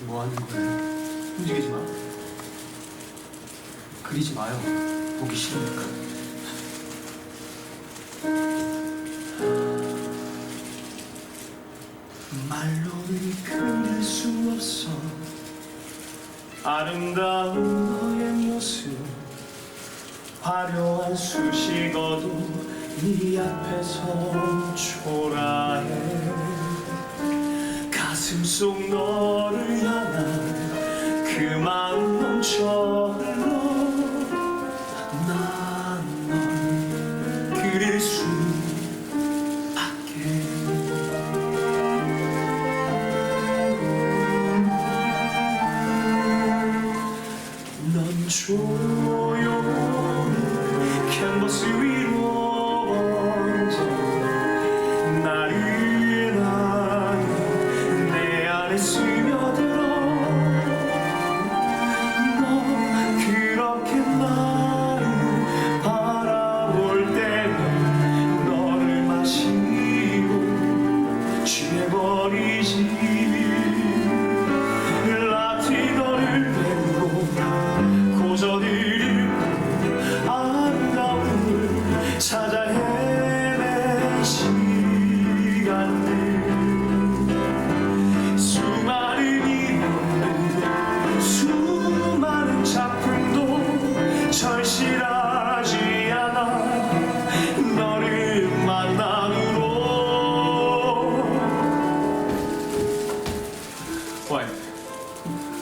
뭐 하는 거예요? 움직이지 마. 그리지 마요. 보기 싫으니까. 말로는 그릴 수 없어 아름다운 너의 모습 화려한 수식어도 네 앞에서 초라해. 가슴 속 너를 향한 그 마음 넘쳐 흘러 난널 그릴 수 밖에 넌 조용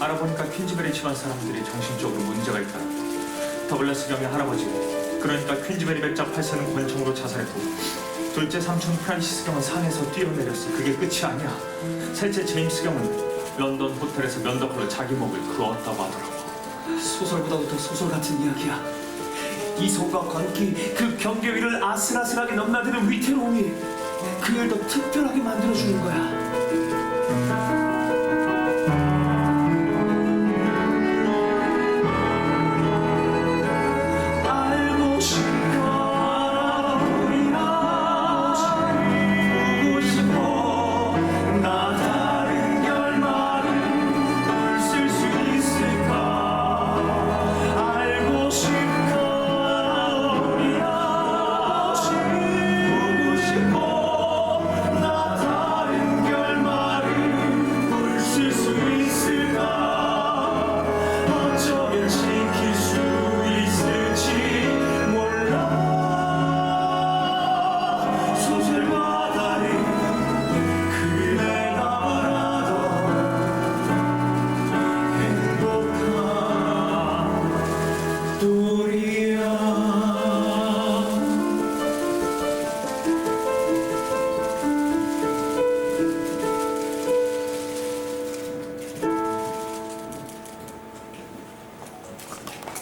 알아보니까 퀸즈베리 집안 사람들이 정신적으로 문제가 있다. 더블레스 경의 할아버지. 그러니까 퀸즈베리 백자 8세는 권총으로 자살했고 둘째 삼촌 프란시스 경은 산에서 뛰어내렸어. 그게 끝이 아니야. 셋째 제임스 경은 런던 호텔에서 면도칼로 자기 목을 그었다고 하더라고. 소설보다도 더 소설 같은 이야기야. 이성과 관계 그 경계 위를 아슬아슬하게 넘나드는 위태로움이 그를 더 특별하게 만들어주는 거야